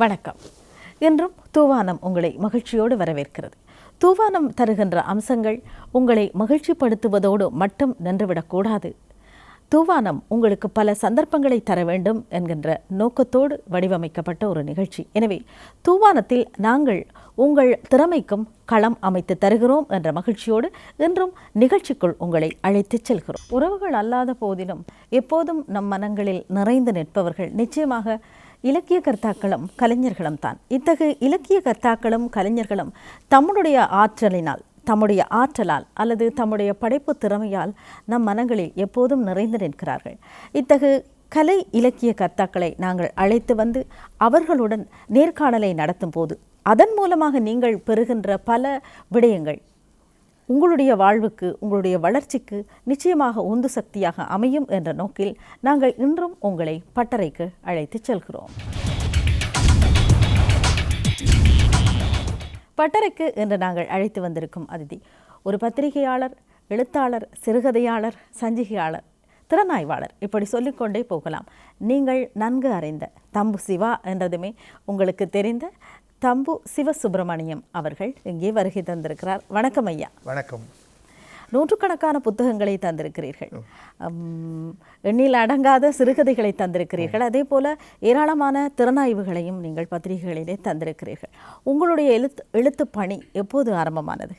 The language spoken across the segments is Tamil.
வணக்கம். இன்றும் தூவானம் உங்களை மகிழ்ச்சியோடு வரவேற்கிறது. தூவானம் தருகின்ற அம்சங்கள் உங்களை மகிழ்ச்சிப்படுத்துவதோடு மட்டும் நின்றுவிடக்கூடாது. தூவானம் உங்களுக்கு பல சந்தர்ப்பங்களை தர வேண்டும் என்கின்ற நோக்கத்தோடு வடிவமைக்கப்பட்ட ஒரு நிகழ்ச்சி. எனவே தூவானத்தில் நாங்கள் உங்கள் திறமைக்கும் களம் அமைத்து தருகிறோம் என்ற மகிழ்ச்சியோடு இன்றும் நிகழ்ச்சிக்குள் உங்களை அழைத்துச் செல்கிறோம். உறவுகள் அல்லாத போதிலும் எப்போதும் நம் மனங்களில் நிறைந்து நிற்பவர்கள். நிச்சயமாக இலக்கிய கர்த்தாக்களும் கலைஞர்களும் தான் இத்தகைய இலக்கிய கர்த்தாக்களும் கலைஞர்களும் தம்முடைய ஆற்றலினால் தம்முடைய ஆற்றலால் அல்லது தம்முடைய படைப்பு திறமையால் நம் மனங்களில் எப்போதும் நிறைந்து நிற்கிறார்கள். இத்தகு கலை இலக்கிய கர்த்தாக்களை நாங்கள் அழைத்து வந்து அவர்களுடன் நேர்காணலை நடத்தும் போது அதன் மூலமாக நீங்கள் பெறுகின்ற பல விடயங்கள் உங்களுடைய வாழ்வுக்கு உங்களுடைய வளர்ச்சிக்கு நிச்சயமாக உந்து சக்தியாக அமையும் என்ற நோக்கில் நாங்கள் இன்றும் உங்களை பட்டறைக்கு அழைத்துச் செல்கிறோம். பட்டறைக்கு என்று நாங்கள் அழைத்து வந்திருக்கும் அதிதி ஒரு பத்திரிகையாளர் எழுத்தாளர் சிறுகதையாளர் சஞ்சிகையாளர் திறனாய்வாளர் இப்படி சொல்லிக்கொண்டே போகலாம். நீங்கள் நன்கு அறிந்த தம்பு சிவா என்றதுமே உங்களுக்கு தெரிந்த தம்பு சிவசுப்பிரமணியம் அவர்கள் இங்கே வருகை தந்திருக்கிறார். வணக்கம் ஐயா. வணக்கம். நூற்றுக்கணக்கான புத்தகங்களை தந்திருக்கிறீர்கள். எண்ணில் அடங்காத சிறுகதைகளை தந்திருக்கிறீர்கள். அதே போல ஏராளமான திறனாய்வுகளையும் நீங்கள் பத்திரிகைகளிலே தந்திருக்கிறீர்கள். உங்களுடைய எழுத்து எழுத்துப் பணி எப்போது ஆரம்பமானது?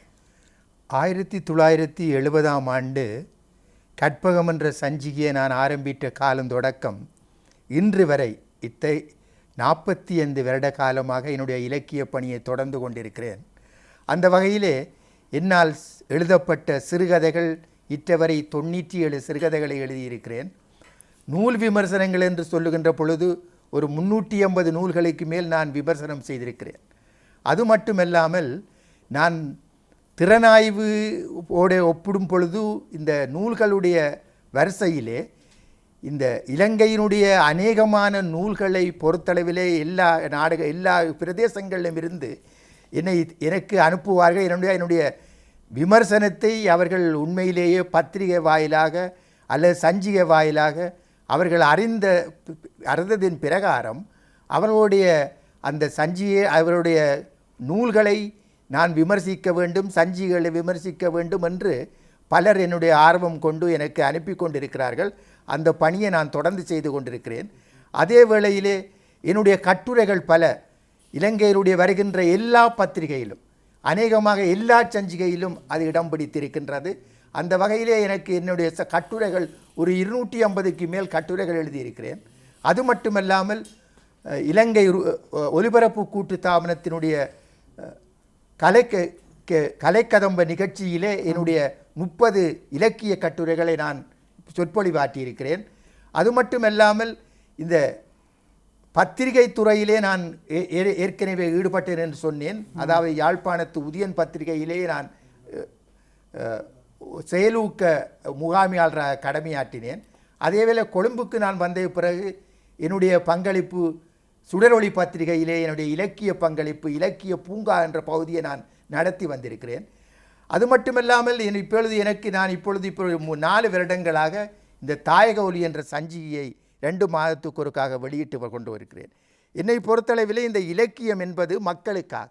ஆயிரத்தி தொள்ளாயிரத்தி எழுபதாம் ஆண்டு கற்பகம் என்ற சஞ்சிகையை நான் ஆரம்பித்த காலம் தொடக்கம் இன்று வரை இத்தை நாற்பத்தி ஐந்து வருட காலமாக என்னுடைய இலக்கிய பணியை தொடர்ந்து கொண்டிருக்கிறேன். அந்த வகையிலே என்னால் எழுதப்பட்ட சிறுகதைகள் இற்றவரை தொண்ணூற்றி ஏழு சிறுகதைகளை எழுதியிருக்கிறேன். நூல் விமர்சனங்கள் என்று சொல்லுகின்ற பொழுது ஒரு முன்னூற்றி ஐம்பது நூல்களுக்கு மேல் நான் விமர்சனம் செய்திருக்கிறேன். அது மட்டுமல்லாமல் நான் திறனாய்வு ஓட ஒப்பிடும் பொழுது இந்த நூல்களுடைய வரிசையிலே இந்த இலங்கையினுடைய அநேகமான நூல்களை பொறுத்தளவிலே எல்லா நாடுக எல்லா பிரதேசங்களிலும் இருந்து என்னை எனக்கு அனுப்புவார்கள். என்னுடைய என்னுடைய விமர்சனத்தை அவர்கள் உண்மையிலேயே பத்திரிகை வாயிலாக அல்லது சஞ்சிகை வாயிலாக அவர்கள் அறிந்த அறிந்ததின் பிரகாரம் அவர்களுடைய அந்த சஞ்சியை அவருடைய நூல்களை நான் விமர்சிக்க வேண்டும் சஞ்சிகளை விமர்சிக்க வேண்டும் என்று பலர் என்னுடைய ஆர்வம் கொண்டு எனக்கு அனுப்பி கொண்டிருக்கிறார்கள். அந்த பணியை நான் தொடர்ந்து செய்து கொண்டிருக்கிறேன். அதே வேளையிலே என்னுடைய கட்டுரைகள் பல இலங்கையினுடைய வருகின்ற எல்லா பத்திரிகையிலும் அநேகமாக எல்லா சஞ்சிகையிலும் அது இடம் பிடித்திருக்கின்றது. அந்த வகையிலே எனக்கு என்னுடைய ச- கட்டுரைகள் ஒரு இருநூற்றி ஐம்பதுக்கு மேல் கட்டுரைகள் எழுதியிருக்கிறேன். அது மட்டுமல்லாமல் இலங்கை ஒலிபரப்பு கூட்டு தாபனத்தினுடைய கலை கலைக்க கலைக்கதம்ப நிகழ்ச்சியிலே என்னுடைய முப்பது இலக்கிய கட்டுரைகளை நான் சொற்பொழிவாற்றியிருக்கிறேன். அது மட்டுமல்லாமல் இந்த பத்திரிகை துறையிலே நான் ஏற்கனவே ஈடுபட்டேன் என்று சொன்னேன். அதாவது யாழ்ப்பாணத்து உதயன் பத்திரிகையிலே நான் செயலூக்க முகாமியாளராக கடமையாற்றினேன். அதேவேளை கொழும்புக்கு நான் வந்த பிறகு என்னுடைய பங்களிப்பு சுடரொளி பத்திரிகையிலே என்னுடைய இலக்கிய பங்களிப்பு இலக்கிய பூங்கா என்ற பகுதியை நான் நடத்தி வந்திருக்கிறேன். அது மட்டுமல்லாமல் என் இப்பொழுது எனக்கு நான் இப்பொழுது மு- நாலு வருடங்களாக இந்த தாயக ஒலி என்ற சஞ்சிகையை ரெண்டு மாதத்துக்கு ஒருக்காக வெளியிட்டு கொண்டு வருகிறேன். என்னை பொறுத்தளவிலே இந்த இலக்கியம் என்பது மக்களுக்காக.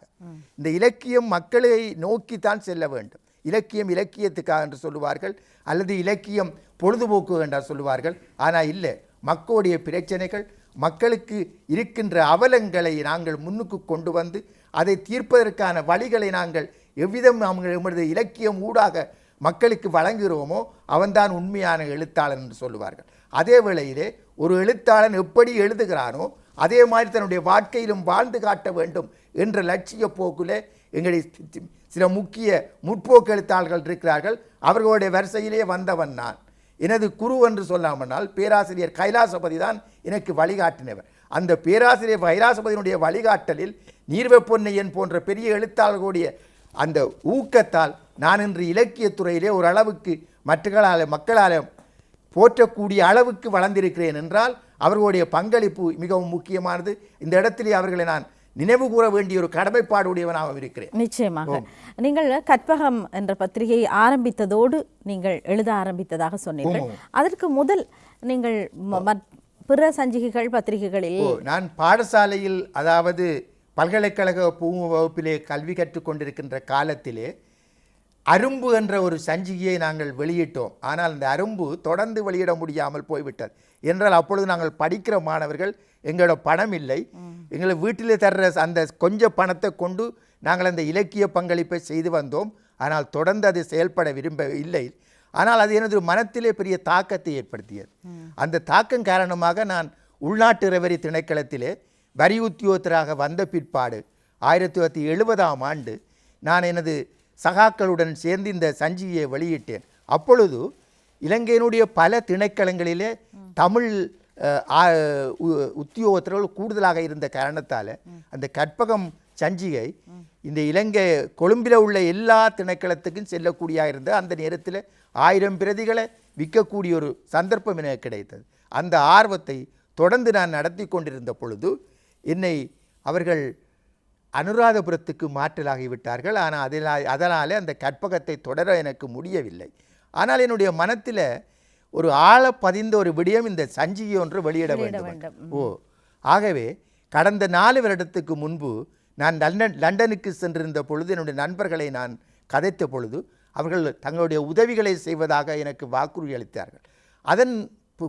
இந்த இலக்கியம் மக்களை நோக்கித்தான் செல்ல வேண்டும். இலக்கியம் இலக்கியத்துக்காக என்று சொல்லுவார்கள் அல்லது இலக்கியம் பொழுதுபோக்கு என்று சொல்லுவார்கள். ஆனால் இல்லை மக்களுடைய பிரச்சனைகள் மக்களுக்கு இருக்கின்ற அவலங்களை நாங்கள் முன்னுக்கு கொண்டு வந்து அதை தீர்ப்பதற்கான வழிகளை நாங்கள் எவ்விதம் நாங்கள் எமது இலக்கியம் ஊடாக மக்களுக்கு வழங்குகிறோமோ அவன்தான் உண்மையான எழுத்தாளன் என்று சொல்லுவார்கள். அதே வேளையிலே ஒரு எழுத்தாளன் எப்படி எழுதுகிறானோ அதே மாதிரி தன்னுடைய வாழ்க்கையிலும் வாழ்ந்து காட்ட வேண்டும் என்ற லட்சிய போக்கிலே எங்களுடைய சில முக்கிய முற்போக்கு எழுத்தாளர்கள் இருக்கிறார்கள். அவர்களுடைய வரிசையிலே வந்தவன் நான். எனது குரு என்று சொல்லாமனால் பேராசிரியர் கைலாசபதி தான் எனக்கு வழிகாட்டினவர். அந்த பேராசிரியர் கைலாசபதியினுடைய வழிகாட்டலில் நீர்வெப்பொன்னையன் போன்ற பெரிய எழுத்தாளர்களுடைய அந்த ஊக்கத்தால் நான் இன்று இலக்கியத் துறையிலே ஓரளவுக்கு மற்றங்களால் மக்களால் போற்றக்கூடிய அளவுக்கு வளர்ந்திருக்கிறேன் என்றால் அவர்களுடைய பங்களிப்பு மிகவும் முக்கியமானது. இந்த இடத்திலே அவர்களை நான் நினைவு கூற வேண்டிய ஒரு கடமைப்பாடு உடையவனாகவும் இருக்கிறேன். நிச்சயமாக. நீங்கள் கற்பகம் என்ற பத்திரிகையை ஆரம்பித்ததோடு நீங்கள் எழுத ஆரம்பித்ததாக சொன்னீர்கள். அதற்கு முதல் நீங்கள் பிற சஞ்சிகைகள் பத்திரிகைகளில் நான் பாடசாலையில் அதாவது பல்கலைக்கழக பூ வகுப்பிலே கல்வி கற்றுக்கொண்டிருக்கின்ற காலத்திலே அரும்பு என்ற ஒரு சஞ்சிகையை நாங்கள் வெளியிட்டோம். ஆனால் அந்த அரும்பு தொடர்ந்து வெளியிட முடியாமல் போய்விட்டது. என்றால் அப்பொழுது நாங்கள் படிக்கிற மாணவர்கள் எங்களோட பணம் இல்லை. எங்களை வீட்டிலே தர்ற அந்த கொஞ்ச பணத்தை கொண்டு நாங்கள் அந்த இலக்கிய பங்களிப்பை செய்து வந்தோம். ஆனால் தொடர்ந்து அது செயல்பட விரும்ப இல்லை. ஆனால் அது எனது மனத்திலே பெரிய தாக்கத்தை ஏற்படுத்தியது. அந்த தாக்கம் காரணமாக நான் உள்நாட்டு இரவரி திணைக்களத்திலே வரி உத்தியோகத்தராக வந்த பிற்பாடு ஆயிரத்தி தொள்ளாயிரத்தி எழுபதாம் ஆண்டு நான் எனது சகாக்களுடன் சேர்ந்து இந்த சஞ்சியை வெளியிட்டேன். அப்பொழுது இலங்கையினுடைய பல திணைக்களங்களிலே தமிழ் உ- உத்தியோகத்தர்கள் கூடுதலாக இருந்த காரணத்தால் அந்த கற்பகம் சஞ்சிகை இந்த இலங்கை கொழும்பில் உள்ள எல்லா திணைக்களத்துக்கும் செல்லக்கூடியாக இருந்த அந்த நேரத்தில் ஆயிரம் பிரதிகளை விற்கக்கூடிய ஒரு சந்தர்ப்பம் எனக்கு கிடைத்தது. அந்த ஆர்வத்தை தொடர்ந்து நான் நடத்தி கொண்டிருந்த பொழுது என்னை அவர்கள் அனுராதபுரத்துக்கு மாற்றலாகிவிட்டார்கள். ஆனால் அதனால் அதனாலே அந்த கற்பகத்தை தொடர எனக்கு முடியவில்லை. ஆனால் என்னுடைய மனத்தில் ஒரு ஆழ பதிந்த ஒரு விடயம் இந்த சஞ்சிகை ஒன்று வெளியிட வேண்டும். ஓ ஆகவே கடந்த நாலு வருடத்துக்கு முன்பு நான் லண்டன் லண்டனுக்கு சென்றிருந்த பொழுது என்னுடைய நண்பர்களை நான் கதைத்த பொழுது அவர்கள் தங்களுடைய உதவிகளை செய்வதாக எனக்கு வாக்குறுதி அளித்தார்கள். அதன்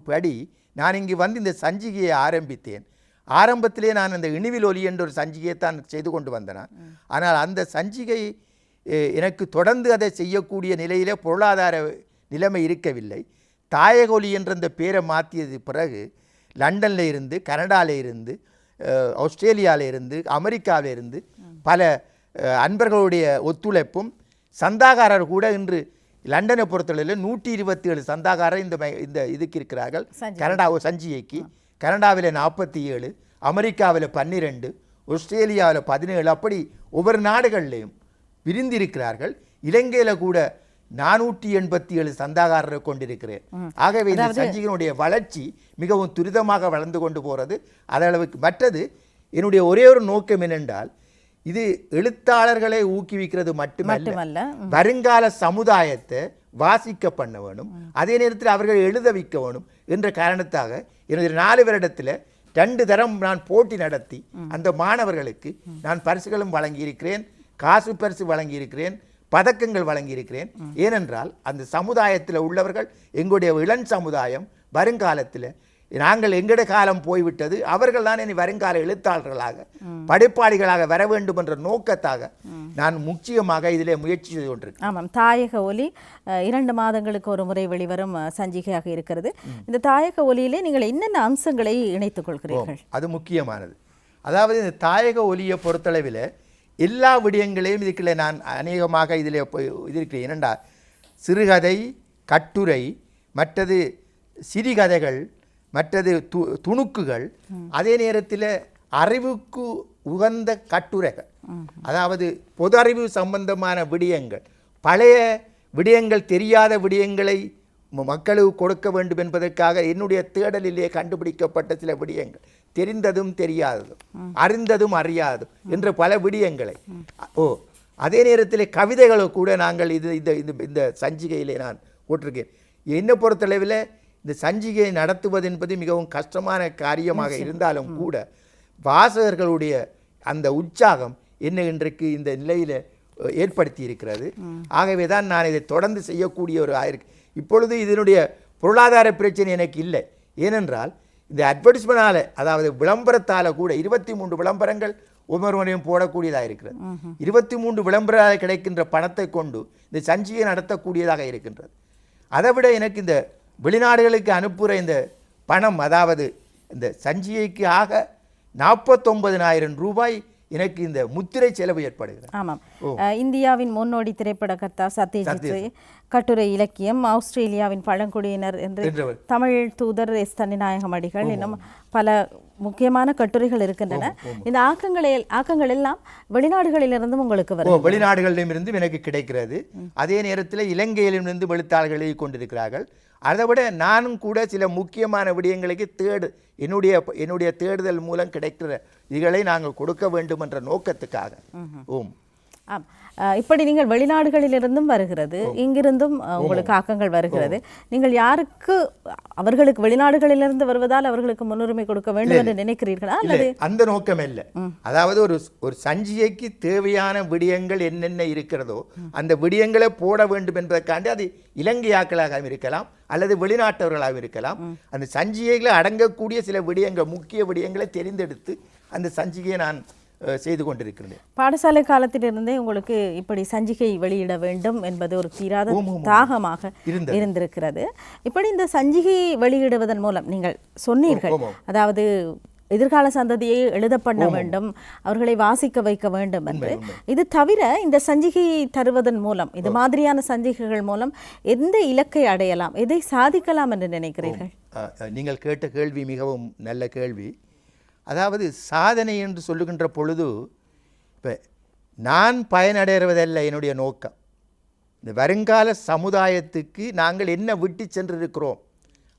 படி நான் இங்கு வந்து இந்த சஞ்சிகையை ஆரம்பித்தேன். ஆரம்பத்திலே நான் அந்த இனிவில் ஒலி என்ற ஒரு சஞ்சிகையை தான் செய்து கொண்டு வந்தேன். ஆனால் அந்த சஞ்சிகை எனக்கு தொடர்ந்து அதை செய்யக்கூடிய நிலையிலே பொருளாதார நிலைமை இருக்கவில்லை. தாயக ஒலி என்ற அந்த பேரை மாற்றியது பிறகு லண்டன்ல இருந்து கனடால இருந்து அஹ், ஆஸ்திரேலியால இருந்து அமெரிக்காவில இருந்து பல அன்பர்களுடைய ஒத்துழைப்பும் சந்தாகாரர் கூட இன்று லண்டனை பொறுத்தளவில் நூற்றி இருபத்தி ஏழு சந்தாகாரர் இந்த மை- இந்த இதுக்கு இருக்கிறார்கள். கனடா சஞ்சிகைக்கு. கனடாவில் நாற்பத்தி ஏழு அமெரிக்காவில் பன்னிரெண்டு ஆஸ்திரேலியாவில் பதினேழு அப்படி ஒவ்வொரு நாடுகள்லையும் விரிந்திருக்கிறார்கள் இலங்கையில் கூட நானூற்றி எண்பத்தி ஏழு சந்தாகாரரை கொண்டிருக்கிறேன். ஆகவே இந்த சஞ்சிகையினுடைய வளர்ச்சி மிகவும் துரிதமாக வளர்ந்து கொண்டு போகிறது அதளவுக்கு மற்றது என்னுடைய ஒரே ஒரு நோக்கம் என்னென்றால் இது எழுத்தாளர்களை ஊக்குவிக்கிறது மட்டுமல்ல வருங்கால சமுதாயத்தை வாசிக்க பண்ண வேணும் அதே நேரத்தில் அவர்கள் எழுத வைக்க வேணும் என்ற காரணத்தாக எனது நாலு வருடத்தில் ரெண்டு தரம் நான் போட்டி நடத்தி அந்த மாணவர்களுக்கு நான் பரிசுகளும் வழங்கியிருக்கிறேன் காசு பரிசு வழங்கியிருக்கிறேன் பதக்கங்கள் வழங்கியிருக்கிறேன். ஏனென்றால் அந்த சமுதாயத்தில் உள்ளவர்கள் எங்களுடைய இளம் சமுதாயம் வருங்காலத்தில் நாங்கள் எங்கட காலம் போய்விட்டது அவர்கள் தான் இனி வருங்கால எழுத்தாளர்களாக படைப்பாளிகளாக வர வேண்டும் என்ற நோக்கத்தாக நான் முக்கியமாக இதிலே முயற்சி செய்து கொண்டிருக்கிறேன். ஆமாம். தாயக ஒலி இரண்டு மாதங்களுக்கு ஒரு முறை வெளிவரும் சஞ்சிகையாக இருக்கிறது. இந்த தாயக ஒலியிலே நீங்கள் என்னென்ன அம்சங்களை இணைத்துக் கொள்கிறீர்கள்? அது முக்கியமானது. அதாவது இந்த தாயக ஒலியை பொறுத்தளவில் எல்லா விடயங்களையும் இதுக்குள்ள நான் அநேகமாக இதில் போய் இருக்கிறேன் ஏனெண்டா சிறுகதை கட்டுரை மற்றது சிறுகதைகள் மற்றது து துணுக்குகள் அதே நேரத்தில் அறிவுக்கு உகந்த கட்டுரைகள். அதாவது பொது அறிவு சம்பந்தமான விடயங்கள். பழைய விடயங்கள் தெரியாத விடயங்களை மக்களுக்கு கொடுக்க வேண்டும் என்பதற்காக என்னுடைய தேடலிலே கண்டுபிடிக்கப்பட்ட சில விடயங்கள். தெரிந்ததும் தெரியாததும் அறிந்ததும் அறியாததும் என்ற பல விடயங்களை. ஓ அதே நேரத்தில் கவிதைகளை கூட நாங்கள் இது இந்த இந்த இந்த சஞ்சிகையிலே நான் போட்டிருக்கேன். என்னை பொறுத்தளவில் இந்த சஞ்சிகையை நடத்துவது என்பது மிகவும் கஷ்டமான காரியமாக இருந்தாலும் கூட வாசகர்களுடைய அந்த உற்சாகம் என்ன இன்றைக்கு இந்த நிலையில் ஏற்படுத்தி இருக்கிறது ஆகவே தான் நான் இதை தொடர்ந்து செய்யக்கூடிய ஒரு ஆயிருக்கு இப்பொழுது இதனுடைய பொருளாதார பிரச்சனை எனக்கு இல்லை. ஏனென்றால் இந்த அட்வர்டைஸ்மெண்டால அதாவது விளம்பரத்தால கூட இருபத்தி மூன்று விளம்பரங்கள் ஒவ்வொருவரையும் போடக்கூடியதாக இருக்கிறது. இருபத்தி மூன்று விளம்பரால் கிடைக்கின்ற பணத்தை கொண்டு இந்த சஞ்சிகை நடத்தக்கூடியதாக இருக்கின்றது. அதை விட எனக்கு இந்த வெளிநாடுகளுக்கு அனுப்புகிற இந்த பணம் அதாவது இந்த சஞ்சிகைக்கு ஆக நாற்பத்தொன்பதினாயிரம் ரூபாய் எனக்கு இந்த முத்திரை செலவு ஏற்படுகிறது. ஆமாம். இந்தியாவின் முன்னோடி திரைப்படகர்த்தா சத்யஜித். கட்டுரை இலக்கியம் ஆஸ்திரேலியாவின் பழங்குடியினர் என்று. தமிழ் தூதர் எஸ். தன்னிநாயகம் அடிகள் இன்னும் பல முக்கியமான கட்டுரைகள் இருக்கின்றன. இந்த ஆக்கங்களை ஆக்கங்கள் எல்லாம் வெளிநாடுகளிலிருந்தும் உங்களுக்கு வரும் வெளிநாடுகளிலிருந்து எனக்கு கிடைக்கிறது. அதே நேரத்தில் இலங்கையிலிருந்து எழுத்தாளர்கள் எழுதி கொண்டிருக்கிறார்கள். அதை விட நானும் கூட சில முக்கியமான விடயங்களுக்கு தேடு என்னுடைய என்னுடைய தேடுதல் மூலம் கிடைக்கிற இதுகளை நாங்கள் கொடுக்க வேண்டும் என்ற நோக்கத்துக்காக. ஓம். ஆம். இப்படி நீங்கள் வெளிநாடுகளிலிருந்தும் வருகிறது. இங்கிருந்தும் உங்களுக்கு ஆக்கங்கள் வருகிறது. நீங்கள் யாருக்கு அவர்களுக்கு வெளிநாடுகளிலிருந்து வருவதால் அவர்களுக்கு முன்னுரிமை கொடுக்க வேண்டும் என்று நினைக்கிறீர்களா? அல்லது அந்த நோக்கம் இல்ல அதாவது ஒரு ஒரு சஞ்சிகைக்கு தேவையான விடயங்கள் என்னென்ன இருக்கிறதோ அந்த விடயங்களை போட வேண்டும் என்பதற்காண்டி அது இலங்கையாக்களாக இருக்கலாம் அல்லது வெளிநாட்டவர்களாக இருக்கலாம். அந்த சஞ்சிகைகளை அடங்கக்கூடிய சில விடயங்கள் முக்கிய விடயங்களை தெரிந்தெடுத்து அந்த சஞ்சிகையை நான் செய்து கொண்டிருக்கிறேன். பாடசாலை காலத்திலிருந்தே உங்களுக்கு இப்படி சஞ்சிகை வெளியிட வேண்டும் என்பது ஒரு தீராத. தாகமாக. இருந்திருக்கிறது. இப்படி இந்த சஞ்சிகை வெளியிடுவதன் மூலம் நீங்கள் சொன்னீர்கள். அதாவது எதிர்கால சந்ததியை எழுத பண்ண வேண்டும் அவர்களை வாசிக்க வைக்க வேண்டும் என்று. இது தவிர இந்த சஞ்சிகையை தருவதன் மூலம் இது மாதிரியான சஞ்சிகைகள் மூலம் எந்த இலக்கை அடையலாம் எதை சாதிக்கலாம் என்று நினைக்கிறீர்கள்? நீங்கள் கேட்ட கேள்வி மிகவும் நல்ல கேள்வி. அதாவது சாதனை என்று சொல்லுகின்ற பொழுது இப்போ நான் பயனடைவதல்ல என்னுடைய நோக்கம். இந்த வருங்கால சமுதாயத்துக்கு நாங்கள் என்ன விட்டு சென்றிருக்கிறோம்?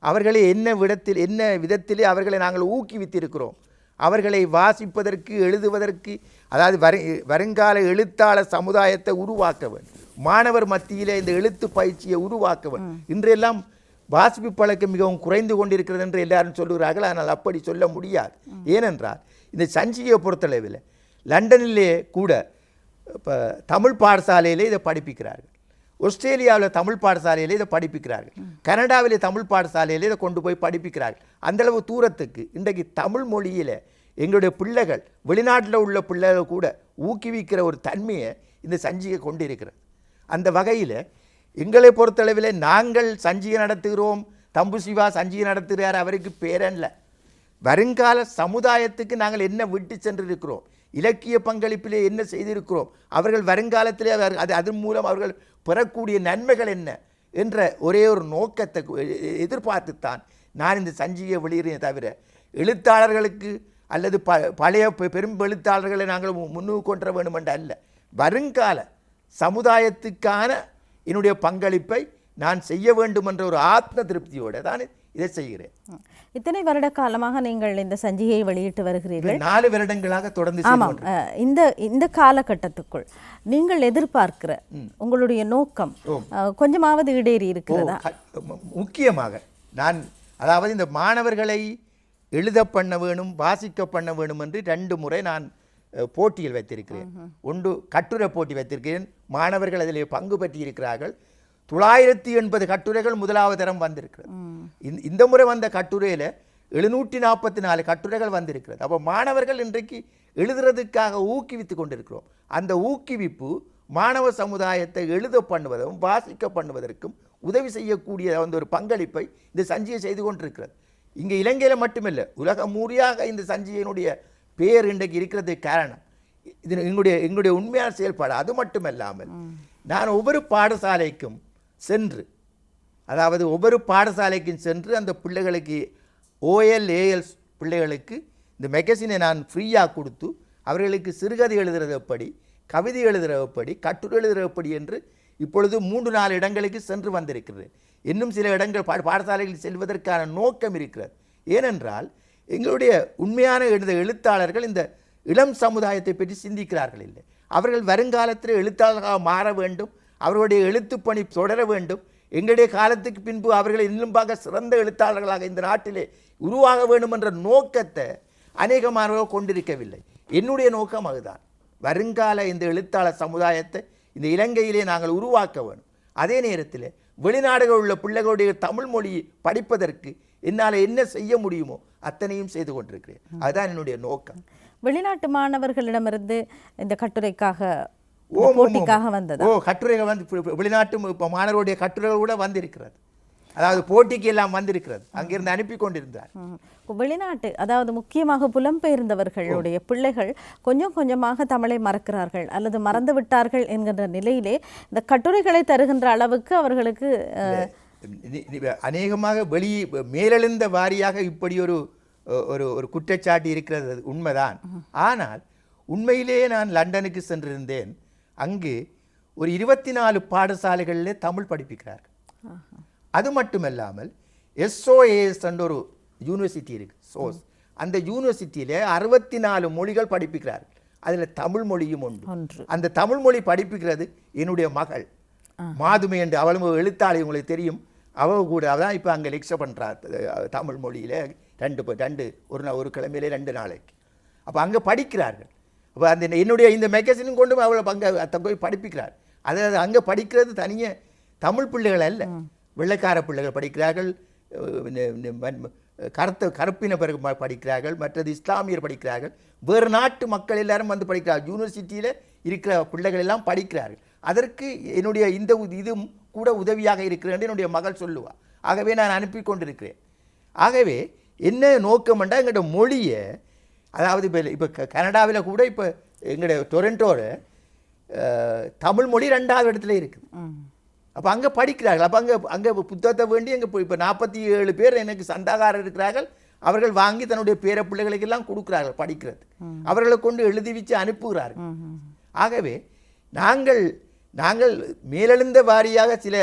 அவர்களை என்ன விடத்தில் என்ன விதத்திலே அவர்களை நாங்கள் ஊக்குவித்திருக்கிறோம்? அவர்களை வாசிப்பதற்கு எழுதுவதற்கு அதாவது வரு வருங்கால எழுத்தாளர் சமுதாயத்தை உருவாக்க வேண்டும். மாணவர் மத்தியிலே இந்த எழுத்து பயிற்சியை உருவாக்க வேண்டும். இன்றெல்லாம் வாசிப்பு பழக்கம் மிகவும் குறைந்து கொண்டிருக்கிறது என்று எல்லாரும் சொல்லுகிறார்கள். ஆனால் அப்படி சொல்ல முடியாது. ஏனென்றால் இந்த சஞ்சிகையை பொறுத்தளவில் லண்டனிலே கூட இப்போ தமிழ் பாடசாலையிலே இதை படிப்பிக்கிறார்கள். ஆஸ்திரேலியாவில் தமிழ் பாடசாலையிலே இதை படிப்பிக்கிறார்கள். கனடாவிலே தமிழ் பாடசாலையிலே இதை கொண்டு போய் படிப்பிக்கிறார்கள். அந்தளவு தூரத்துக்கு இன்றைக்கு தமிழ் மொழியில் எங்களுடைய பிள்ளைகள் வெளிநாட்டில் உள்ள பிள்ளைகள் கூட ஊக்குவிக்கிற ஒரு தன்மையை இந்த சஞ்சிகை கொண்டிருக்கிறது. அந்த வகையில் எங்களை பொறுத்தளவில் நாங்கள் சஞ்சிகை நடத்துகிறோம். தம்பு சிவா சஞ்சிகை நடத்துகிறார் அவருக்கு பேரன்ல. வருங்கால சமுதாயத்துக்கு நாங்கள் என்ன விட்டு சென்றிருக்கிறோம்? இலக்கிய பங்களிப்பிலே என்ன செய்திருக்கிறோம்? அவர்கள் வருங்காலத்திலே அவர் அது அதன் மூலம் அவர்கள் பெறக்கூடிய நன்மைகள் என்ன? என்ற ஒரே ஒரு நோக்கத்தை எதிர்பார்த்துத்தான் நான் இந்த சஞ்சியை வெளியிறேன் தவிர எழுத்தாளர்களுக்கு அல்லது ப பழைய பெ- பெரும் எழுத்தாளர்களை நாங்கள் மு- முன்னுக்கு கொண்டு வேண்டும் என்று அல்ல. வருங்கால சமுதாயத்துக்கான என்னுடைய பங்களிப்பை நான் செய்ய வேண்டும் என்ற ஒரு ஆத்ம திருப்தியோடு தான் இதை செய்கிறேன். இத்தனை வருட காலமாக நீங்கள் இந்த சஞ்சிகையை வெளியிட்டு வருகிறீர்கள். நாலு வருடங்களாக தொடர்ந்து ஆமாம் இந்த இந்த காலகட்டத்துக்குள் நீங்கள் எதிர்பார்க்கிற உங்களுடைய நோக்கம் கொஞ்சமாவது ஈடேறி இருக்கிறதா? முக்கியமாக நான் அதாவது இந்த மாணவர்களை எழுத பண்ண வேணும் வாசிக்க பண்ண வேணும் என்று ரெண்டு முறை நான் போட்டியில் வைத்திருக்கிறேன். ஒன்று கட்டுரை போட்டி வைத்திருக்கிறேன் மாணவர்கள் அதிலே பங்கு பெற்றி இருக்கிறார்கள் தொள்ளாயிரத்தி எண்பது கட்டுரைகள் முதலாவது தரம் வந்திருக்கிறது. இந்த- இந்த முறை வந்த கட்டுரையில் எழுநூற்றி நாற்பத்தி நாலு கட்டுரைகள் வந்திருக்கிறது. அப்போ மாணவர்கள் இன்றைக்கு எழுதுறதுக்காக ஊக்குவித்து கொண்டிருக்கிறோம். அந்த ஊக்குவிப்பு மாணவ சமுதாயத்தை எழுத பண்ணுவதும் வாசிக்க பண்ணுவதற்கும் உதவி செய்யக்கூடிய அந்த ஒரு பங்களிப்பை இந்த சஞ்சிகை செய்து கொண்டிருக்கிறது. இங்கே இலங்கையில் மட்டுமில்லை உலகம் மூரியாக இந்த சஞ்சிகையினுடைய பெயர் இன்றைக்கு இருக்கிறதுக்கு காரணம். இது எங்களுடைய எங்களுடைய உண்மையான செயல்பாடு. அது மட்டுமல்லாமல் நான் ஒவ்வொரு பாடசாலைக்கும் சென்று அதாவது ஒவ்வொரு பாடசாலைக்கும் சென்று அந்த பிள்ளைகளுக்கு ஓஎல் ஏஎல் பிள்ளைகளுக்கு இந்த மெகசினை நான் ஃப்ரீயாக கொடுத்து அவர்களுக்கு சிறுகதை எழுதுறது எப்படி கவிதை எழுதுறது எப்படி கட்டுரை எழுதுறது எப்படி என்று இப்பொழுது மூன்று நாலு இடங்களுக்கு சென்று வந்திருக்கிறது. இன்னும் சில இடங்கள் பா பாடசாலைகளில் செல்வதற்கான நோக்கம் இருக்கிறது. ஏனென்றால் எங்களுடைய உண்மையான எழுத எழுத்தாளர்கள் இந்த இளம் சமுதாயத்தை பற்றி சிந்திக்கிறார்கள் இல்லை. அவர்கள் வருங்காலத்தில் எழுத்தாளர்களாக மாற வேண்டும் அவர்களுடைய எழுத்துப் பணி தொடர வேண்டும். எங்களுடைய காலத்துக்கு பின்பு அவர்களை இன்னும்பாக சிறந்த எழுத்தாளர்களாக இந்த நாட்டிலே உருவாக வேண்டும் என்ற நோக்கத்தை அநேகமானவர்கள் கொண்டிருக்கவில்லை. என்னுடைய நோக்கம் அதுதான். வருங்கால இந்த எழுத்தாளர் சமுதாயத்தை இந்த இலங்கையிலே நாங்கள் உருவாக்க வேண்டும் அதே நேரத்தில் வெளிநாடுகளில் உள்ள பிள்ளைகளுடைய தமிழ் மொழியை படிப்பதற்கு என்னால் என்ன செய்ய முடியுமோ அத்தனையும் செய்து கொண்டிருக்கிறேன். அதுதான் என்னுடைய நோக்கம். வெளிநாட்டு மாணவர்களிடமிருந்து இந்த கட்டுரைக்காக. போட்டிக்காக வந்ததா? ஓ கட்டுரைகள் வந்து வெளிநாட்டு இப்ப மாணவருடைய கட்டுரைகள் கூட வந்திருக்கிறது. அதாவது போட்டிக்கு எல்லாம் வந்திருக்கிறது. அங்கிருந்து அனுப்பி கொண்டிருந்தார். வெளிநாட்டு அதாவது முக்கியமாக புலம்பெயர்ந்தவர்களுடைய பிள்ளைகள் கொஞ்சம் கொஞ்சமாக தமிழை மறக்கிறார்கள் அல்லது மறந்து விட்டார்கள் என்கின்ற நிலையிலே இந்த கட்டுரைகளை தருகின்ற அளவுக்கு அவர்களுக்கு அநேகமாக வெளி மேலெழுந்த வாரியாக இப்படி ஒரு ஒரு ஒரு குற்றச்சாட்டு இருக்கிறது அது உண்மைதான். ஆனால் உண்மையிலேயே நான் லண்டனுக்கு சென்றிருந்தேன். அங்கு ஒரு இருபத்தி நாலு பாடசாலைகளிலே தமிழ் படிப்பிக்கிறார்கள். அது மட்டுமல்லாமல் எஸ்ஓஏஎஸ் என்ற ஒரு யூனிவர்சிட்டி இருக்கு சோஸ் அந்த யூனிவர்சிட்டியிலே அறுபத்தி நாலு மொழிகள் படிப்பிக்கிறார்கள். அதில் தமிழ் மொழியும் உண்டு. ஒன்று. அந்த தமிழ் மொழி படிப்புகிறது என்னுடைய மகள். மாதுமை என்று அவளும் எழுத்தாளி உங்களுக்கு தெரியும். அவ கூட அதான் இப்போ அங்கே லெக்சர் பண்ணுறா தமிழ் மொழியில். ரெண்டு ரெண்டு ஒரு நா- ஒரு கிழமையிலே ரெண்டு நாளைக்கு. அப்போ அங்கே படிக்கிறார்கள். அப்போ அந்த என்னுடைய இந்த மெகசினும் கொண்டு அவளை அங்கே அத்தை போய் படிப்பிக்கிறார். அதாவது அங்கே படிக்கிறது தனியே தமிழ் பிள்ளைகள் அல்ல. வெள்ளைக்கார பிள்ளைகள் படிக்கிறார்கள். கருத்த கருப்பின பிறகு படிக்கிறார்கள். மற்றது இஸ்லாமியர் படிக்கிறார்கள். வேறு நாட்டு மக்கள் எல்லாரும் வந்து படிக்கிறார்கள். யூனிவர்சிட்டியில் இருக்கிற பிள்ளைகள் எல்லாம் படிக்கிறார்கள். அதற்கு என்னுடைய இந்த இதுவும் கூட உதவியாக இருக்கிறது என்று என்னுடைய மகள் சொல்லுவாள் ஆகவே நான் அனுப்பி கொண்டிருக்கிறேன். ஆகவே என்ன நோக்கம்ண்டா எங்களோட மொழியை அதாவது இப்போ இப்போ கனடாவில் கூட இப்போ எங்களோட டொரண்டோவில் தமிழ் மொழி ரெண்டாவது இடத்துல இருக்குது. அப்போ அங்கே படிக்கிறார்கள். அப்போ அங்கே அங்கே புத்தகத்தை வேண்டி அங்கே இப்போ நாற்பத்தி ஏழு பேர் எனக்கு சந்தாகாரர் இருக்கிறார்கள். அவர்கள் வாங்கி தன்னுடைய பேர பிள்ளைகளுக்கெல்லாம் கொடுக்குறார்கள் படிக்கிறது. அவர்களை கொண்டு எழுதி வச்சு அனுப்புகிறார்கள். ஆகவே நாங்கள் நாங்கள் மேலெழுந்த வாரியாக சில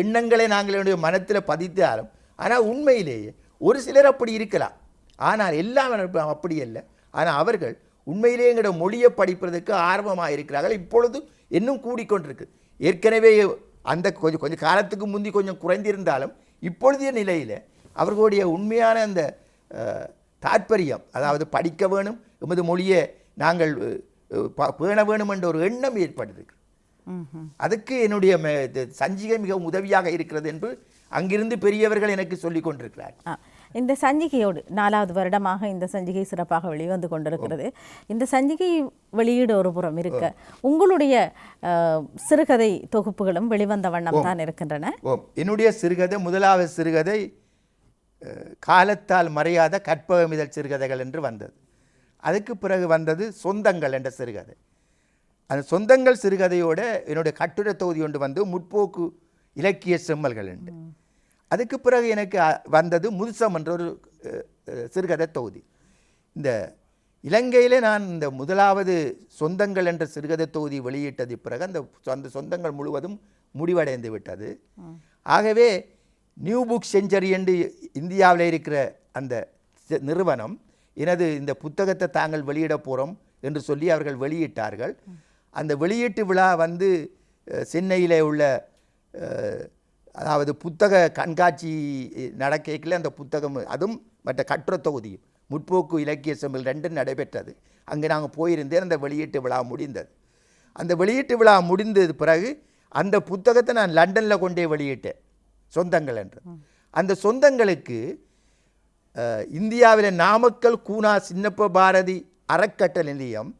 எண்ணங்களை நாங்கள் என்னுடைய மனத்தில் பதித்தாலும் ஆனால் உண்மையிலேயே ஒரு சிலர் அப்படி இருக்கலாம். ஆனால் எல்லாம் அப்படி அல்ல. ஆனால் அவர்கள் உண்மையிலேயே எங்களோட மொழியை படிப்பதற்கு ஆர்வமாக இருக்கிறார்கள். இப்பொழுது இன்னும் கூடிக்கொண்டிருக்கு. ஏற்கனவே அந்த கொஞ்சம் கொஞ்சம் காலத்துக்கு முந்தி கொஞ்சம் குறைந்திருந்தாலும் இப்பொழுதைய நிலையில் அவர்களுடைய உண்மையான அந்த தாற்பயம் அதாவது படிக்க வேணும் எமது மொழியை நாங்கள் பேண வேணும் என்ற ஒரு எண்ணம் ஏற்பட்டிருக்கு. அதுக்கு என்னுடைய சஞ்சிகை மிகவும் உதவியாக இருக்கிறது என்று அங்கிருந்து பெரியவர்கள் எனக்கு சொல்லிக் கொண்டிருக்கிறார் இந்த சஞ்சிகையோடு நாலாவது வருடமாக இந்த சஞ்சிகை சிறப்பாக வெளிவந்து கொண்டிருக்கிறது. இந்த சஞ்சிகை வெளியீடு ஒரு புறம் இருக்க. உங்களுடைய சிறுகதை தொகுப்புகளும் வெளிவந்த வண்ணம் தான் இருக்கின்றன. என்னுடைய சிறுகதை முதலாவது சிறுகதை காலத்தால் மறையாத கற்பகமிதழ் சிறுகதைகள் என்று வந்தது. அதுக்கு பிறகு வந்தது சொந்தங்கள் என்ற சிறுகதை. அந்த சொந்தங்கள் சிறுகதையோட என்னுடைய கட்டுரை தொகுதி ஒன்று வந்து முற்போக்கு இலக்கிய செம்மல்கள் உண்டு அதுக்கு பிறகு எனக்கு வந்தது முதுசம் என்ற ஒரு சிறுகதை தொகுதி. இந்த இலங்கையிலே நான் இந்த முதலாவது சொந்தங்கள் என்ற சிறுகதை தொகுதி வெளியிட்டது பிறகு அந்த அந்த சொந்தங்கள் முழுவதும் முடிவடைந்து விட்டது. ஆகவே நியூ புக் செஞ்சரி என்று இந்தியாவில் இருக்கிற அந்த நிறுவனம் எனது இந்த புத்தகத்தை தாங்கள் வெளியிட போகிறோம் என்று சொல்லி அவர்கள் வெளியிட்டார்கள். அந்த வெளியீட்டு விழா வந்து சென்னையிலே உள்ள அதாவது புத்தக கண்காட்சி நடக்கையில் அந்த புத்தகம் அதுவும் மற்ற கட்டுரை தொகுதியும் முற்போக்கு இலக்கிய செம்மல் ரெண்டும் நடைபெற்றது. அங்கே நாங்கள் போயிருந்தேன் அந்த வெளியீட்டு விழா முடிந்தது. அந்த வெளியீட்டு விழா முடிந்தது பிறகு அந்த புத்தகத்தை நான் லண்டனில் கொண்டே வெளியிட்டேன் சொந்தங்கள் என்று. அந்த சொந்தங்களுக்கு இந்தியாவில் நாமக்கல் கூனா சின்னப்ப பாரதி அறக்கட்டளை நிலையம்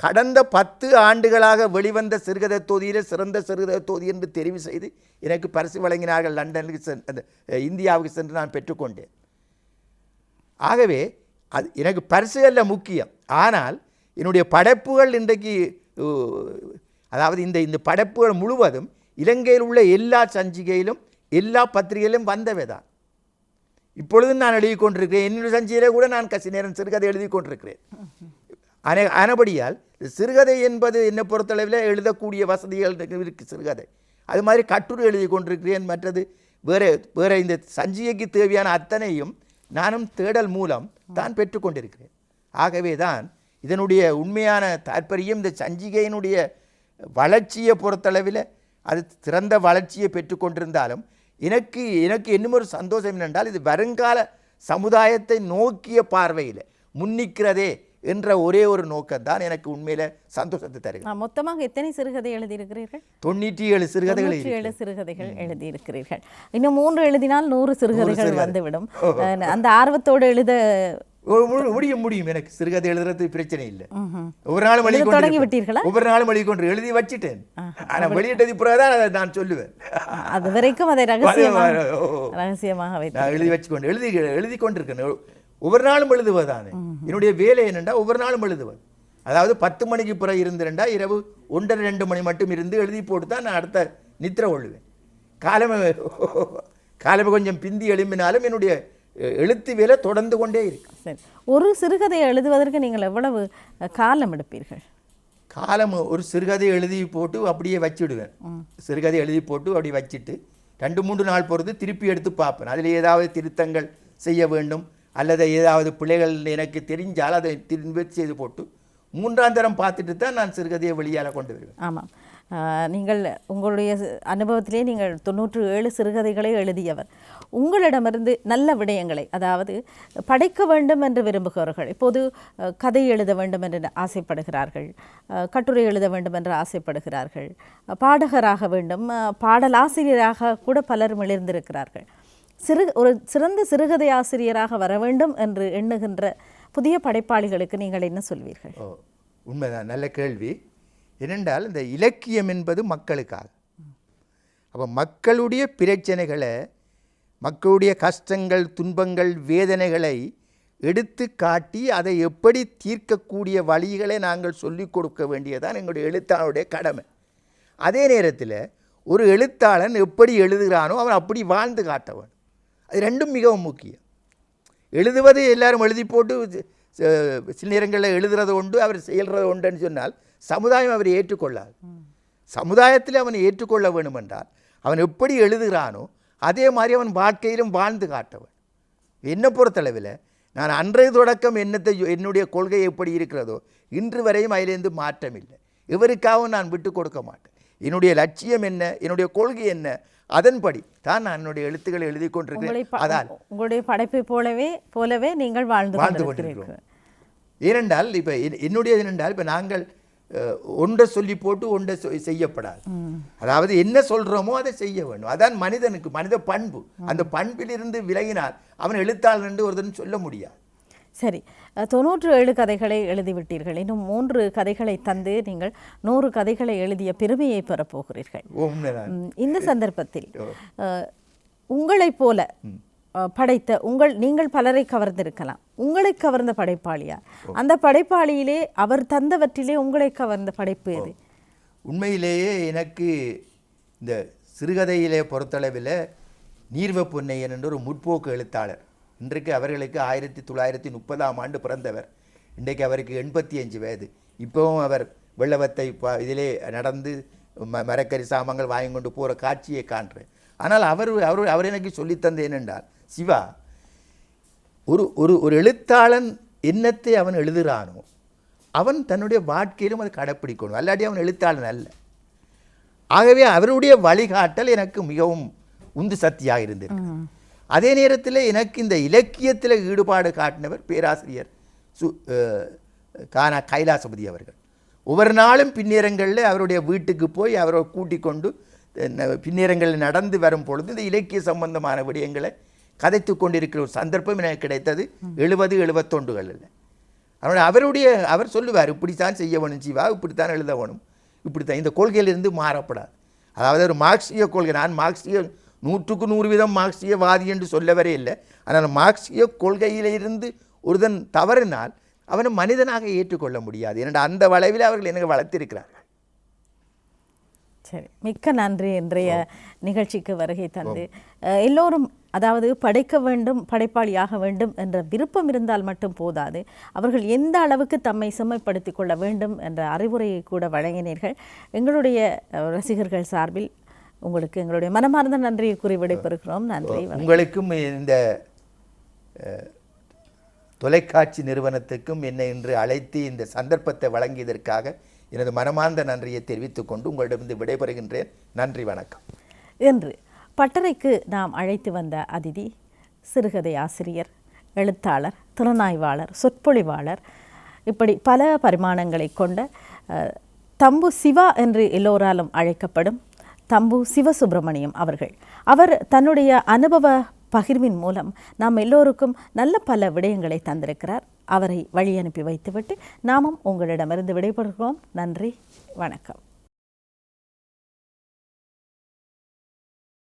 கடந்த பத்து ஆண்டுகளாக வெளிவந்த சிறுகதை தொகுதியில் சிறந்த சிறுகதை தொகுதி என்று தெரிவு செய்து எனக்கு பரிசு வழங்கினார்கள் லண்டனுக்கு சென் அந்த இந்தியாவுக்கு சென்று நான் பெற்றுக்கொண்டேன். ஆகவே அது எனக்கு பரிசு அல்ல முக்கியம். ஆனால் என்னுடைய படைப்புகள் இன்றைக்கு அதாவது இந்த இந்த படைப்புகள் முழுவதும் இலங்கையில் உள்ள எல்லா சஞ்சிகையிலும் எல்லா பத்திரிகையிலும் வந்தவை தான். இப்பொழுதும் நான் எழுதி கொண்டிருக்கிறேன் என்னுடைய சஞ்சிகையிலே கூட நான் கசி நேரம் சிறுகதை எழுதி கொண்டிருக்கிறேன் அன அனபடியால் சிறுகதை என்பது என்னை பொறுத்தளவில் எழுதக்கூடிய வசதிகள் இருக்குது சிறுகதை. அது மாதிரி கட்டுரை எழுதி கொண்டிருக்கிறேன். மற்றது வேறு வேறு இந்த சஞ்சிகைக்கு தேவையான அத்தனையும் நானும் தேடல் மூலம் தான் பெற்றுக்கொண்டிருக்கிறேன் ஆகவே தான் இதனுடைய உண்மையான தாற்பயம் இந்த சஞ்சிகையினுடைய வளர்ச்சியை பொறுத்தளவில் அது சிறந்த வளர்ச்சியை பெற்றுக்கொண்டிருந்தாலும் எனக்கு எனக்கு இன்னும் ஒரு சந்தோஷம் என்னென்றால் இது வருங்கால சமுதாயத்தை நோக்கிய பார்வையில் முன்னிக்கிறதே என்ற ஒரே ஒரு நோக்கம் தான் எனக்கு உண்மையில சந்தோஷத்தை தருகிறது. மொத்தமாக எத்தனை சிறுகதை எழுதியிருக்கிறீர்கள்? தொண்ணூற்றி ஏழு சிறுகதைகள் ஏழு சிறுகதைகள் எழுதியிருக்கிறீர்கள். இன்னும் மூன்று எழுதினால் நூறு சிறுகதைகள் சிறுகதை. வந்துவிடும். அந்த ஆர்வத்தோடு எழுத முடியும் முடியும். எனக்கு சிறுகதை எழுதுறது பிரச்சனை இல்லை. ஒவ்வொரு நாளும் கொண்டு தொடங்கி. விட்டீர்களா? ஒவ்வொரு நாளும் எழுதி கொண்டு எழுதி வச்சிட்டேன். ஆனா வெளியிட்டது பிறகுதான் அதை நான் சொல்லுவேன். அது வரைக்கும் அதை ரகசியமாக. ரகசியமாக எழுதி வச்சுக்கொண்டு எழுதி எழுதி கொண்டிருக்கேன் ஒவ்வொரு நாளும் எழுதுவதானே? என்னுடைய வேலை என்னென்னா ஒவ்வொரு நாளும் எழுதுவது. அதாவது பத்து மணிக்கு பிறகு இருந்துருண்டா இரவு ஒன்றரை ரெண்டு மணி மட்டும் இருந்து எழுதி போட்டு தான் நான் அடுத்த நித்திரை கொள்ளுவேன் காலமே காலமே கொஞ்சம் பிந்தி எழும்பினாலும் என்னுடைய எழுத்து வேலை தொடர்ந்து கொண்டே இருக்கு. சரி. ஒரு சிறுகதையை எழுதுவதற்கு நீங்கள் எவ்வளவு காலம் எடுப்பீர்கள்? காலம் ஒரு சிறுகதை எழுதி போட்டு அப்படியே வச்சிடுவேன். சிறுகதை எழுதி போட்டு அப்படி வச்சிட்டு ரெண்டு மூன்று நாள் பொறுத்து திருப்பி எடுத்து பார்ப்பேன். அதில் ஏதாவது திருத்தங்கள் செய்ய வேண்டும். அல்லது ஏதாவது பிள்ளைகள் எனக்கு தெரிஞ்சால் அதை திரும்பி செய்து போட்டு மூன்றாம் தரம் பார்த்துட்டு தான் நான் சிறுகதையை வெளியால் கொண்டு வருவேன். ஆமாம் நீங்கள் உங்களுடைய அனுபவத்திலே நீங்கள் தொண்ணூற்று ஏழு சிறுகதைகளை எழுதியவர். உங்களிடமிருந்து நல்ல விடயங்களை அதாவது படைக்க வேண்டும் என்று விரும்புகிறவர்கள் இப்போது கதை எழுத வேண்டும் என்று ஆசைப்படுகிறார்கள் கட்டுரை எழுத வேண்டும் என்று ஆசைப்படுகிறார்கள் பாடகராக வேண்டும் பாடலாசிரியராக கூட பலர் மிளிர்ந்திருக்கிறார்கள் சிறு ஒரு சிறந்த சிறுகதை ஆசிரியராக வர வேண்டும் என்று எண்ணுகின்ற புதிய படைப்பாளிகளுக்கு நீங்கள் என்ன சொல்வீர்கள்? ஓ உண்மைதான். நல்ல கேள்வி. ஏனென்றால் இந்த இலக்கியம் என்பது மக்களுக்காக. அப்போ மக்களுடைய பிரச்சனைகளை மக்களுடைய கஷ்டங்கள் துன்பங்கள் வேதனைகளை எடுத்து காட்டி அதை எப்படி தீர்க்கக்கூடிய வழிகளை நாங்கள் சொல்லிக் கொடுக்க வேண்டியதான் எங்களுடைய எழுத்தாளருடைய கடமை. அதே நேரத்தில் ஒரு எழுத்தாளன் எப்படி எழுதுகிறானோ அவன் அப்படி வாழ்ந்து காட்டவன் அது ரெண்டும் மிகவும் முக்கியம். எழுதுவது எல்லாரும் எழுதி போட்டு சில நேரங்களில் எழுதுறது உண்டு அவர் செயல்றது உண்டுன்னு சொன்னால் சமுதாயம் அவரை ஏற்றுக்கொள்ளாது. சமுதாயத்தில் அவனை ஏற்றுக்கொள்ள வேணுமென்றால் அவன் எப்படி எழுதுகிறானோ அதே மாதிரி அவன் வாழ்க்கையிலும் வாழ்ந்து காட்டவன். என்னை பொறுத்தளவில் நான் அன்றைய தொடக்கம் என்னத்தை என்னுடைய கொள்கை எப்படி இருக்கிறதோ இன்று வரையும் அதிலேருந்து மாற்றம் இல்லை இவருக்காகவும் நான் விட்டு கொடுக்க மாட்டேன். என்னுடைய லட்சியம் என்ன? என்னுடைய கொள்கை என்ன? அதன்படி தான் நான் என்னுடைய எழுத்துக்களை எழுதி கொண்டிருக்கிறேன். அதான் உங்களுடைய படைப்பை போலவே போலவே நீங்கள் வாழ்ந்து வாழ்ந்து கொண்டிருக்கிறீர்கள். ஏனென்றால் இப்போ என்னுடைய என்னென்றால் இப்போ நாங்கள் ஒன்றை சொல்லி போட்டு ஒன்றை செய்யப்படாது. அதாவது என்ன சொல்கிறோமோ அதை செய்ய வேண்டும். அதான் மனிதனுக்கு மனித பண்பு. அந்த பண்பிலிருந்து விலகினால் அவன் எழுத்தாளர் என்று ஒருத்தன் சொல்ல முடியாது. சரி தொண்ணூற்று ஏழு கதைகளை எழுதிவிட்டீர்கள். இன்னும் மூன்று கதைகளை தந்து நீங்கள் நூறு கதைகளை எழுதிய பெருமையை பெறப் போகிறீர்கள். ஓ உண்மைதான் ம், இந்த சந்தர்ப்பத்தில் உங்களைப் போல படைத்த உங்கள் நீங்கள் பலரை கவர்ந்திருக்கலாம். உங்களை கவர்ந்த படைப்பாளியா? அந்த படைப்பாளியிலே அவர் தந்தவற்றிலே உங்களை கவர்ந்த படைப்பு எது? உண்மையிலேயே எனக்கு இந்த சிறுகதையிலே பொறுத்தளவில் நீர்வ பொன்னையன் என்ற ஒரு முற்போக்கு எழுத்தாளர் இன்றைக்கு அவர்களுக்கு ஆயிரத்தி தொள்ளாயிரத்தி முப்பதாம் ஆண்டு பிறந்தவர். இன்றைக்கு அவருக்கு எண்பத்தி அஞ்சு வயது. இப்போவும் அவர் வெள்ளவத்தை இதிலே நடந்து ம மரக்கறி சாமான்கள் வாங்கி கொண்டு போகிற காட்சியை காண்றேன் ஆனால் அவர் அவர் அவர் எனக்கு சொல்லித்தந்த என்னென்றால் சிவா ஒரு ஒரு ஒரு எழுத்தாளன் என்னத்தை அவன் எழுதுகிறானோ அவன் தன்னுடைய வாழ்க்கையிலும் அதை கடைப்பிடிக்கணும். அல்லாட்டி அவன் எழுத்தாளன் அல்ல. ஆகவே அவருடைய வழிகாட்டல் எனக்கு மிகவும் உந்து சக்தியாக இருந்தது அதே நேரத்தில் எனக்கு இந்த இலக்கியத்தில் ஈடுபாடு காட்டினவர் பேராசிரியர் சு கானா கைலாசபதி அவர்கள். ஒவ்வொரு நாளும் பின்னேரங்களில் அவருடைய வீட்டுக்கு போய் அவரை கூட்டிக் கொண்டு பின்னேரங்களில் நடந்து வரும் பொழுது இந்த இலக்கிய சம்பந்தமான விடயங்களை கதைத்து கொண்டிருக்கிற ஒரு சந்தர்ப்பம் எனக்கு கிடைத்தது எழுபது எழுபத்தொண்டுகளில் அவருடைய அவருடைய அவர் சொல்லுவார் இப்படித்தான் செய்ய வேணும் ஜீவா இப்படித்தான் எழுத வேணும். இப்படித்தான் இந்த கொள்கையிலிருந்து மாறப்படாது. அதாவது ஒரு மார்க்சிய கொள்கை நான் மார்க்சிய நூற்றுக்கு நூறு வீதம் மார்க்சியவாதி என்று சொல்லவரே இல்லை. ஆனால் மார்க்சிய கொள்கையிலிருந்து ஒருதன் தவறினால் அவனை மனிதனாக ஏற்றுக்கொள்ள முடியாது. ஏனென்றால் அந்த வளைவில் அவர்கள் எனக்கு வளர்த்திருக்கிறார்கள். சரி மிக்க நன்றி இன்றைய நிகழ்ச்சிக்கு வருகை தந்து. எல்லோரும் அதாவது படைக்க வேண்டும் படைப்பாளியாக வேண்டும் என்ற விருப்பம் இருந்தால் மட்டும் போதாது. அவர்கள் எந்த அளவுக்கு தம்மை செம்மைப்படுத்திக் கொள்ள வேண்டும் என்ற அறிவுரையை கூட வழங்கினீர்கள். எங்களுடைய ரசிகர்கள் சார்பில் உங்களுக்கு எங்களுடைய மனமார்ந்த நன்றியை கூறி விடைபெறுகிறோம். நன்றி உங்களுக்கும் இந்த தொலைக்காட்சி நிறுவனத்துக்கும் என்னை இன்று அழைத்து இந்த சந்தர்ப்பத்தை வழங்கியதற்காக எனது மனமார்ந்த நன்றியை தெரிவித்துக் கொண்டு உங்களிடமிருந்து விடைபெறுகின்றேன். நன்றி வணக்கம். இன்று பட்டறைக்கு நாம் அழைத்து வந்த அதிதி சிறுகதை ஆசிரியர் எழுத்தாளர் திறனாய்வாளர் சொற்பொழிவாளர் இப்படி பல பரிமாணங்களை கொண்ட தம்பு சிவா என்று எல்லோராலும் அழைக்கப்படும் தம்பு சிவசுப்பிரமணியம் அவர்கள். அவர் தன்னுடைய அனுபவ பகிர்வின் மூலம் நாம் எல்லோருக்கும் நல்ல பல விடயங்களை தந்திருக்கிறார். அவரை வழி அனுப்பி வைத்துவிட்டு நாமும் உங்களிடமிருந்து விடைபெறுகிறோம். நன்றி வணக்கம்.